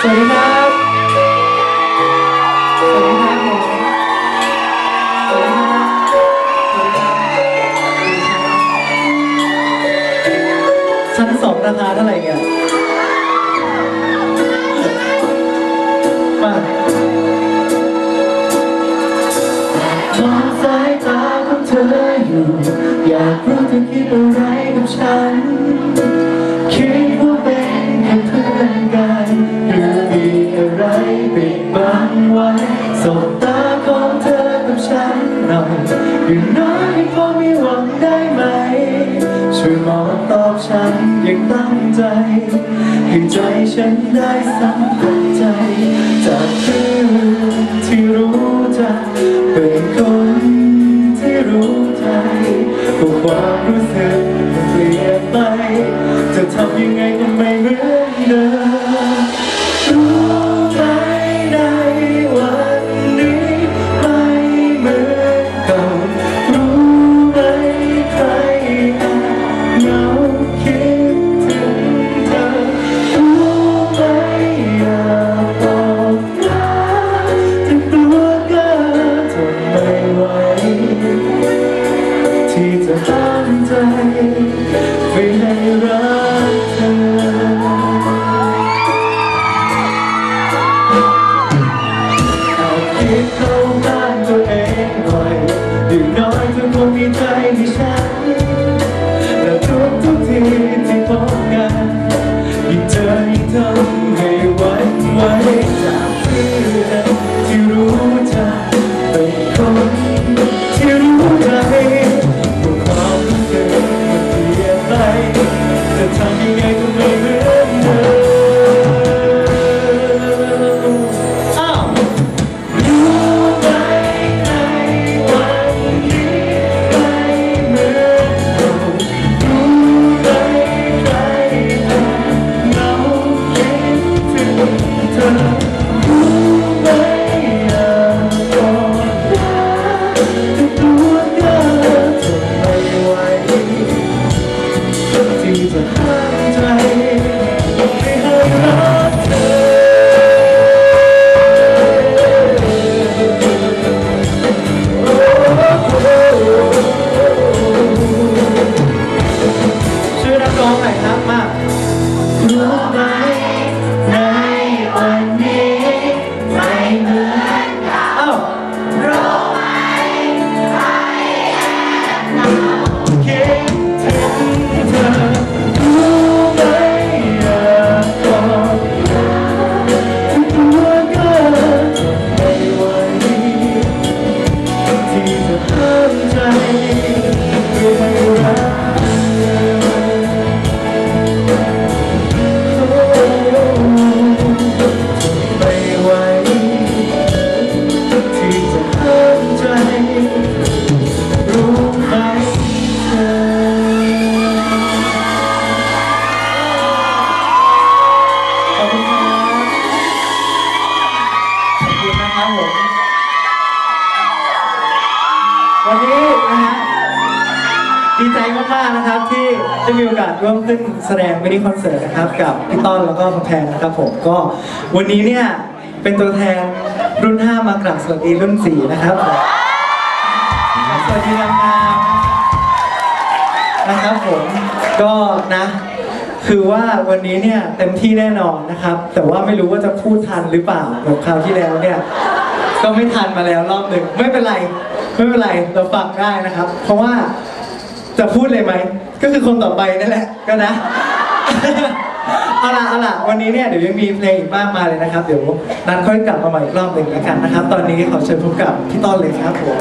สวัสดีครับ สวัสดีครับผมชั้นสองราคาเท่าไหร่เนี่ยมาสองสายตาของเธออยู่ อยากรู้เธอคิดอะไรกับฉัน ไว้สบตาของเธอกับฉันหน่อยอย่างน้อยให้พอมีหวังได้ไหม ช่วยมองตอบฉันอย่างตั้งใจ ให้ใจฉันได้สัมผัสใจ จากเพื่อนที่รู้จักเป็น รู้ วันนี้นะฮะดีใจมากๆนะครับที่ได้มีโอกาสร่วมขึ้นแสดงมินิคอนเสิร์ตนะครับกับพี่ต้อนแล้วก็คุณแพนนะครับผมก็วันนี้เนี่ยเป็นตัวแทนรุ่น 5 มากราบสวัสดีรุ่น 4 นะครับสวัสดีงามๆนะครับผมก็นะ คือว่าวันนี้เนี่ยเต็มที่แน่นอนนะครับ แต่ว่าไม่รู้ว่าจะพูดทันหรือเปล่าแบบคราวที่แล้วเนี่ยก็ไม่ทันมาแล้วรอบหนึ่งไม่เป็นไร ไม่เป็นไรเราฟังได้นะครับ เพราะว่าจะพูดเลยไหม ก็คือคนต่อไปนั่นแหละก็นะ เอาล่ะเอาล่ะวันนี้เนี่ยเดี๋ยวยังมีเพลงอีกมากมายเลยนะครับ เดี๋ยวนันค่อยกลับมาใหม่อีกรอบหนึ่งแล้วกันนะครับ ตอนนี้ขอเชิญพบกับพี่ต้นเลยครับผม